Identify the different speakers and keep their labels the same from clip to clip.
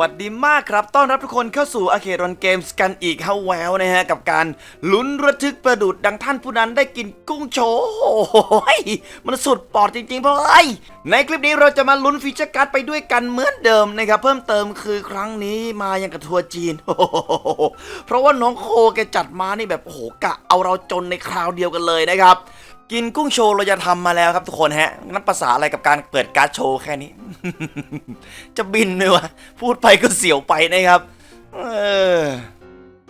Speaker 1: วัสดีมากครับ ต้อนรับทุกคนเข้าสู่อาเครอนเกมส์กันอีกฮาแววนะฮะ กับการลุ้นระทึกประดุดดังท่านผู้นั้นได้กินกุ้งโชยมันสุดปอดจริงๆเพราะไอในคลิปนี้เราจะมาลุ้นฟีเจอร์การ์ดไปด้วยกันเหมือนเดิมนะครับ เพิ่มเติมคือครั้งนี้มายังกับทัวร์จีน เพราะว่าน้องโคแกจัดมานี่แบบโอ้โหกะเอาเราจนในคราวเดียวกันเลยนะครับ กินกุ้งโชว์เราจะทำมาแล้วครับทุกคนฮะนับภาษาอะไรกับการเปิดการ์ดโชว์แค่นี้ จะบินเลยวะพูดไปก็เสียวไปนะครับเออ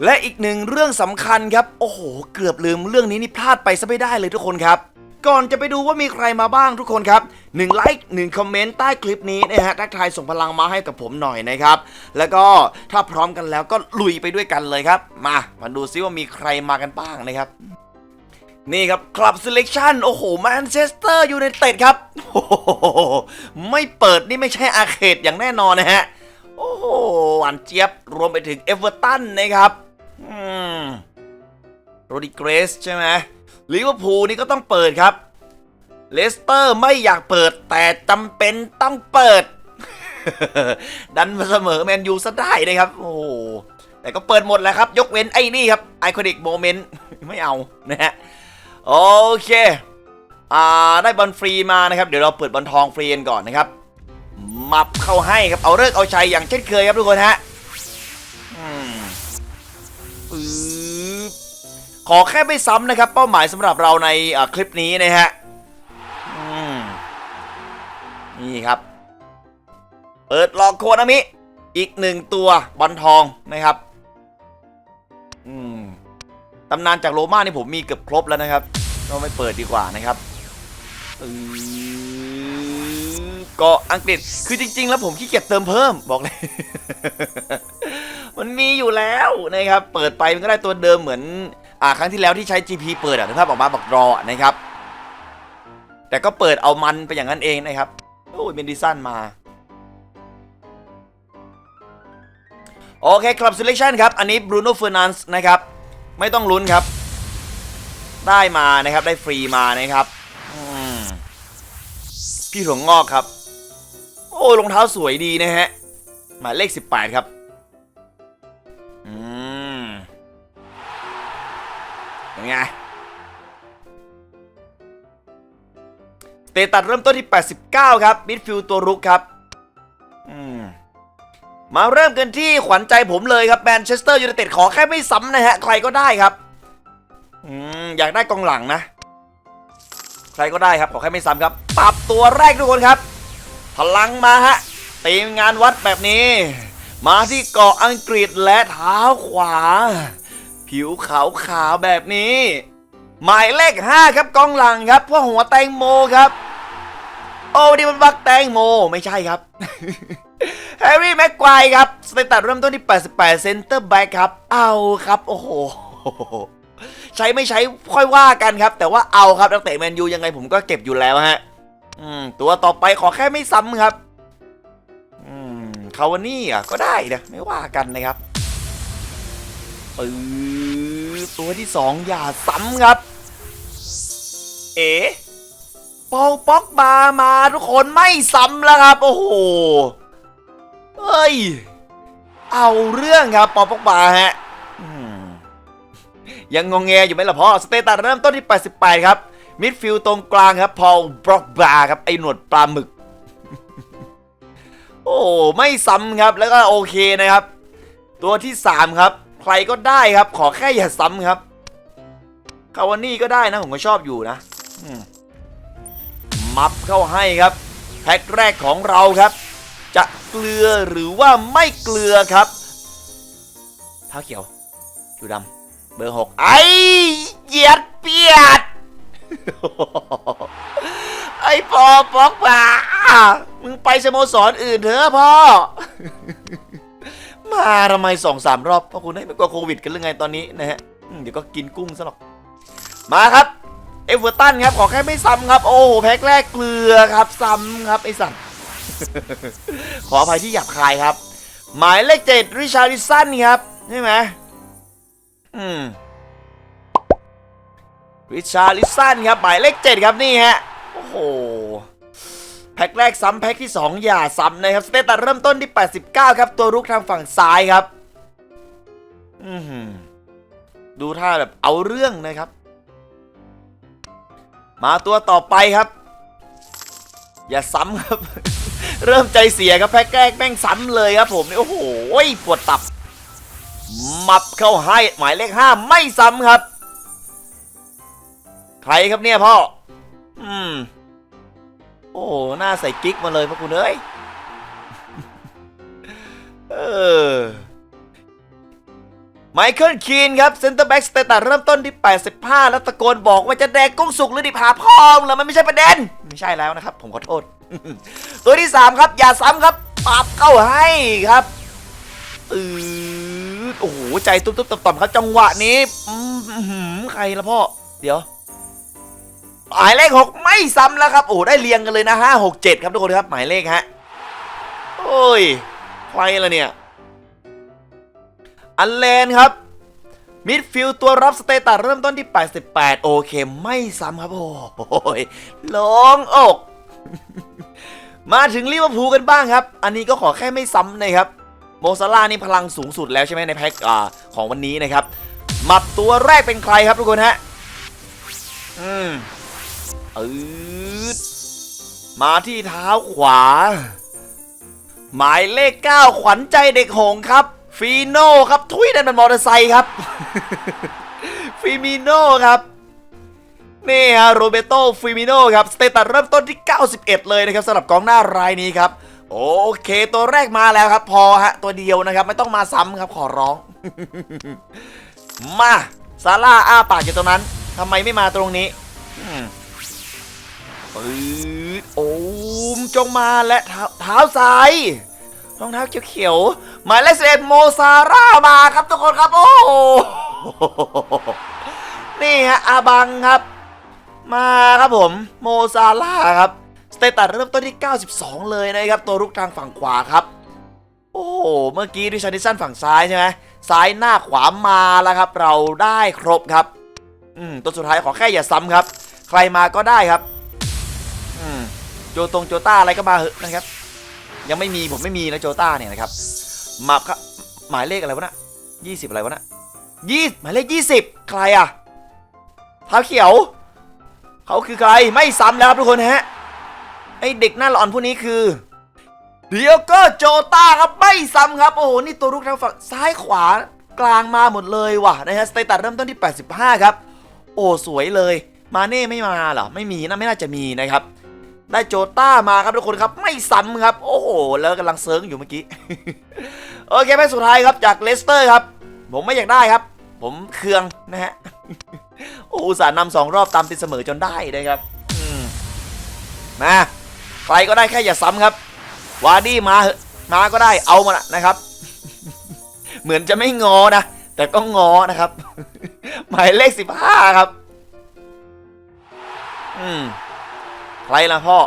Speaker 1: และอีกหนึ่งเรื่องสำคัญครับ โอ้โห เกือบลืมเรื่องนี้นี่พลาดไปซะไม่ได้เลยทุกคนครับ ก่อนจะไปดูว่ามีใครมาบ้างทุกคนครับ1ไลค์1คอมเมนต์ใต้คลิปนี้นะฮะทักทายส่งพลังมาให้กับผมหน่อยนะครับ แล้วก็ถ้าพร้อมกันแล้วก็ลุยไปด้วยกันเลยครับ มามาดูซิว่ามีใครมากันบ้างนะครับ นี่ครับคลับ selection โอ้โหแมนเชสเตอร์ยูไนเต็ดครับโอ้โหไม่เปิดนี่ไม่ใช่อาเขตอย่างแน่นอนนะฮะ โอ้โหหวานเจี๊ยบ รวมไปถึงเอเวอร์ตันนะครับโรดิเกรสใช่ไหมลิเวอร์พูลนี่ก็ต้องเปิดครับ เลสเตอร์ไม่อยากเปิดแต่จำเป็นต้องเปิด ดันมาเสมอแมนยูซะได้นะครับ โอ้โหแต่ก็เปิดหมดแหล้วครับ ยกเว้นไอ้นี่ครับไอคอนิกโมเมนต์ไม่เอานะฮะ โอเค อ่า ได้บอลฟรีมานะครับ เดี๋ยวเราเปิดบอลทองฟรีกันก่อนนะครับมับเข้าให้ครับ เอาเลิกเอาชัยอย่างเช่นเคยครับทุกคนฮะอืมปึ๊บขอแค่ไม่ซ้ำนะครับ เป้าหมายสำหรับเราในคลิปนี้นะฮะนี่ครับ เปิดลอกโคนามิ อีกหนึ่งตัวบอลทองนะครับอืมตำนานจากโรม่านี่ผมมีเกือบครบแล้วนะครับ ก็ไม่เปิดดีกว่านะครับอือก็อังกฤษคือจริง ๆ แล้วผมขี้เกียจเติมเพิ่มบอกเลย มันมีอยู่แล้วนะครับ เปิดไปมันก็ได้ตัวเดิมเหมือนอ่าครั้งที่แล้วที่ใช้ GP เปิดอะภาพออกมาบอกรอนะครับ แต่ก็เปิดเอามันไปอย่างนั้นเองนะครับโอ้ยเมนดิสันมาโอเค คลับ selection ครับ อันนี้บรูโน่เฟอร์นันส์นะครับ ไม่ต้องลุ้นครับ ได้มานะครับ ได้ฟรีมานะครับพี่ถั่วงอกครับ โอ้รองเท้าสวยดีนะฮะ หมายเลข 18 ครับอืมเป็นไงเตตัดเริ่มต้นที่ 89 ครับมิดฟิลด์ตัวรุกครับมมาเริ่มกันที่ขวัญใจผมเลยครับแมนเชสเตอร์ยูไนเต็ดขอแค่ไม่ซ้ำนะฮะ ใครก็ได้ครับ อืมอยากได้กองหลังนะ ใครก็ได้ครับขอแค่ไม่ซ้ำครับ ปรับตัวแรกทุกคนครับ พลังมาฮะตีมงานวัดแบบนี้ มาที่เกาะอังกฤษและเท้าขวา ผิวขาวขาวแบบนี้ หมายเลข 5 ครับกองหลังครับพ่อหัวแตงโมครับ โอ้นี่มันบักแตงโมไม่ใช่ครับแฮร์รี่แม็กควายครับสเตตัสเริ่มต้นที่ 88 เซนเตอร์แบ็กครับ เอาครับ โอ้โห ใช้ไม่ใช้ค่อยว่ากันครับ แต่ว่าเอาครับนักเตะแมนยูยังไงผมก็เก็บอยู่แล้วฮะ อืม ตัวต่อไปขอแค่ไม่ซ้ำครับ อืมคาวานี่อะก็ได้นะไม่ว่ากันนะครับปื๊บตัวที่สองอย่าซ้ำครับ เอ๋ปอลป็อกบามาทุกคนไม่ซ้ำแล้วครับ โอ้โหเฮ้ย เอาเรื่องครับปอลป็อกบาฮะ ยังงงแงอยู่ไหมล่ะพ่อ สเตตัสเริ่มต้นที่ 88 ครับมิดฟิลด์ตรงกลางครับ พอลบล็อกบาครับ ไอหนวดปลาหมึก โอ้ไม่ซ้ำครับแล้วก็โอเคนะครับ ตัวที่ 3 ครับ ใครก็ได้ครับ ขอแค่อย่าซ้ำครับคาวานี่ก็ได้นะ ผมก็ชอบอยู่นะมับเข้าให้ครับ แพ็คแรกของเราครับ จะเกลือหรือว่าไม่เกลือครับเท้าเขียวผิวดำ เบอร์หกไอ้เหยียดเปียด ไอ้ปอปอกป่ามึงไปสโมสรออื่นเถอะพ่อ มาทำไมสองสามรอบพ่อคุณให้ไม่กลัวโควิดกันหรือไงตอนนี้นะฮะเดี๋ยวก็กินกุ้งซะหรอกมาครับเอเวอร์ตันครับขอแค่ไม่ซ้ำครับ โอ้โหแพ็คแรกเกลือครับซ้ำครับไอสัตว์ขออภัยที่หยาบคายครับ หมายเลขเจ็ดริชาร์ดิสันครับใช่ไหม อืมริชาริสันครับหมายเลขเจ็ดครับนี่ฮะ โอ้โห แพ็คแรกซ้ำแพ็คที่ 2 อย่าซ้ำนะครับ สเตตัสเริ่มต้นที่ 89 ครับ ตัวรุกทางฝั่งซ้ายครับ อือหือดูท่าแบบเอาเรื่องนะครับ มาตัวต่อไปครับ อย่าซ้ำครับ เริ่มใจเสียครับแพ็คแรกแม่งซ้ำเลยครับผมนี่โอ้โหปวดตับ มับเข้าให้หมายเลขห้าไม่ซ้ำครับ ใครครับเนี่ยพ่อ อืม โอ้หน้าใส่กิ๊กมาเลยพระคุณเอ้ย เออไมเคิลคีนครับเซนเตอร์แบ็กสเตตัสเริ่มต้นที่ 85 แล้วตะโกนบอกว่าจะแดกกุ้งสุกหรือดิบหาพองแล้วมันไม่ใช่ประเด็น ไม่ใช่แล้วนะครับ ผมขอโทษ ตัวที่ 3 ครับ อย่าซ้ำครับปรับเข้าให้ครับอือ โอ้โหใจตุ๊บๆต่อมๆครับจังหวะนี้ใครละพ่อ เดี๋ยวหมายเลขหกไม่ซ้ำแล้วครับ โอ้ได้เรียงกันเลยนะห้าหกเจ็ดครับทุกคนครับ หมายเลขฮะโอ้ยใครละเนี่ย อันเลนครับมิดฟิลตัวรับสเตตัสเริ่มต้นที่ 88 โอเค ไม่ซ้ำครับ โอ้ยลงอก มาถึงลิเวอร์พูลกันบ้างครับ อันนี้ก็ขอแค่ไม่ซ้ำนะครับ โมซาร่านี่พลังสูงสุดแล้วใช่ไหมในแพ็คอของวันนี้นะครับมัดตัวแรกเป็นใครครับทุกคนฮะอืมอืดมาที่เท้าขวา หมายเลข 9 ขวัญใจเด็กหงส์ครับ ฟีโน่ครับ ทุยนั่นมันมอเตอร์ไซค์ครับฟิมิโน่ครับนี่ฮะโรเบโตฟิมิโน่ครับ สเตตัสเริ่มต้นที่ 91 เลยนะครับสำหรับกองหน้ารายนี้ครับ โอเค ตัวแรกมาแล้วครับ พอฮะ ตัวเดียวนะครับ ไม่ต้องมาซ้ำครับขอร้อง มาซาร่าอ้าปากอยู่ตรงนั้นทำไมไม่มาตรงนี้อืมปืดโอมจงมาและเท้าเท้าซ้ายรองเท้าเขียวๆหมายเลขสิบเอ็ดโมซาร่ามาครับทุกคนครับ โอ้โหนี่ฮะอาบังครับ มาครับผม โมซาร่าครับ สเตตัสเริ่มต้นที่ 92 เลยนะครับ ตัวรุกทางฝั่งขวาครับ โอ้โหเมื่อกี้ดิชานิสันฝั่งซ้ายใช่ไหมซ้ายหน้าขวามาแล้วครับ เราได้ครบครับอืมตัวสุดท้ายขอแค่อย่าซ้ำครับ ใครมาก็ได้ครับอืมโจตรงโจต้าอะไรก็มาเหอะนะครับ ยังไม่มีผมไม่มีนะโจต้าเนี่ยนะครับมาครับหมายเลขอะไรวะนะยี่สิบอะไรวะนะยี่หมายเลขยี่สิบใครอะเท้าเขียว เขาคือใครไม่ซ้ำแล้วครับทุกคนฮะ ไอเด็กหน้าหลอนผู้นี้คือเดียวก็โจต้าครับไม่ซ้ำครับ โอ้โห นี่ตัวรุกทางฝั่งซ้ายขวากลางมาหมดเลยว่ะนะฮะสเตตัสเริ่มต้นที่ 85 ครับ โอ้สวยเลย มาเน่ไม่มาเหรอ ไม่มีนะไม่น่าจะมีนะครับ ได้โจต้ามาครับทุกคนครับ ไม่ซ้ำครับ โอ้โห แล้วกำลังเซิร์งอยู่เมื่อกี้ โอเคแม่สุดท้ายครับจากเลสเตอร์ครับ ผมไม่อยากได้ครับ ผมเคืองนะฮะ โอ้อุตส่าห์นำสองรอบตามติดเสมอจนได้นะครับมา ใครก็ได้แค่อย่าซ้ำครับ วาร์ดี้มามาก็ได้เอามานะครับ เหมือนจะไม่งอนะ แต่ก็งอนะครับ หมายเลขสิบห้าครับ อืมใครล่ะพ่อ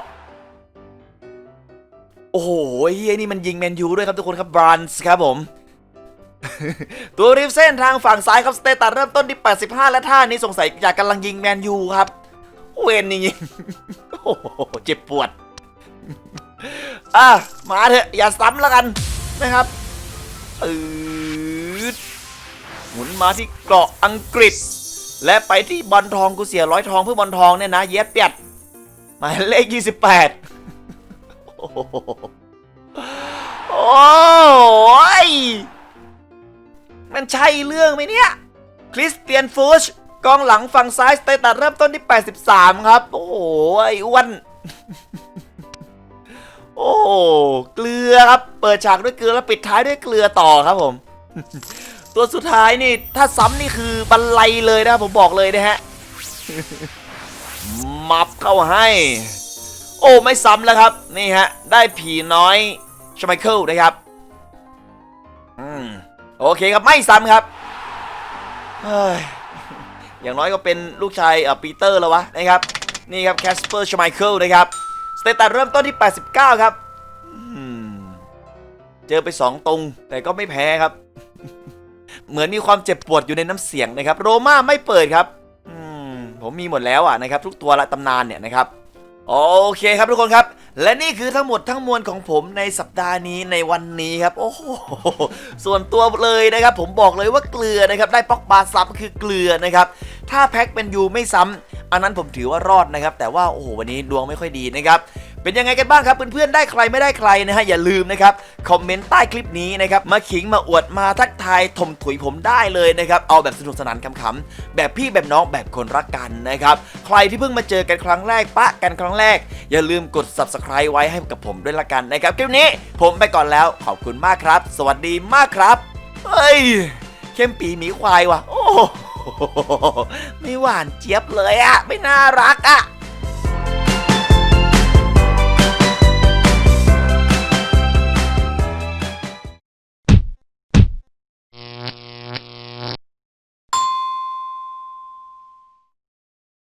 Speaker 1: โอ้โหเฮียนี่มันยิงแมนยูด้วยครับทุกคนครับบรันส์ครับผมตัวริฟเส้นทางฝั่งซ้ายครับสเตตัสเริ่มต้นที่ 85 และท่านี้สงสัยอยากกำลังยิงแมนยูครับ เวนจริงๆโอ้โหเจ็บปวด อะมาเถอะอย่าซ้ำแล้วกันนะครับอืดหมุนมาที่เกาะอังกฤษ และไปที่บอลทองกูเสียร้อยทองเพื่อบอลทองเนี่ยนะ เย็ดเปียดหมายเลข28โอ้โหโอ้ยมันใช่เรื่องไหมเนี่ย คริสเตียนฟูชกองหลังฝั่งซ้ายสเตตัสเริ่มต้นที่ 83 ครับ โอ้โหไอ้อ้วน โอ้เกลือครับเปิดฉากด้วยเกลือแล้วปิดท้ายด้วยเกลือต่อครับผม ตัวสุดท้ายนี่ถ้าซ้ำนี่คือบันไลเลยนะผมบอกเลยนะฮะมับเข้าให้ โอ้ไม่ซ้ำแล้วครับ นี่ฮะ ได้ผีน้อยชไมเคิลนะครับอืมโอเคครับไม่ซ้ำครับเฮ้ยอย่างน้อยก็เป็นลูกชายเอ่อปีเตอร์แล้ววะนะครับ นี่ครับแคสเปอร์ชไมเคิลนะครับ สเตตัสเริ่มต้นที่ 89 ครับเจอไป 2 ตรง แต่ก็ไม่แพ้ครับ เหมือนมีความเจ็บปวดอยู่ในน้ำเสียงนะครับ โรม่าไม่เปิดครับผมมีหมดแล้วอะนะครับทุกตัวละตำนานเนี่ยนะครับโอเคครับทุกคนครับ และนี่คือทั้งหมดทั้งมวลของผมในสัปดาห์นี้ในวันนี้ครับ โอ้โหส่วนตัวเลยนะครับ ผมบอกเลยว่าเกลือนะครับ ได้ป๊อกบาซับคือเกลือนะครับ ถ้าแพ็คเป็นยูไม่ซ้ำอันนั้นผมถือว่ารอดนะครับ แต่ว่าโอ้โหวันนี้ดวงไม่ค่อยดีนะครับเป็นยังไงกันบ้างครับเพื่อนๆได้ใครไม่ได้ใครนะฮะอย่าลืมนะครับคอมเมนต์ใต้คลิปนี้นะครับมาขิงมาอวดมาทักทายถมถุยผมได้เลยนะครับเอาแบบสนุกสนานขำๆแบบพี่แบบน้องแบบคนรักกันนะครับใครที่เพิ่งมาเจอกันครั้งแรกปะกันครั้งแรก อย่าลืมกด subscribe ไว้ให้กับผมด้วยละกันนะครับคลิปนี้ผมไปก่อนแล้วขอบคุณมากครับ สวัสดีมากครับเฮ้ยเข้มปีหมีควายว่ะโอ้ ไม่หวานเจี๊ยบเลยอะไม่น่ารักอะ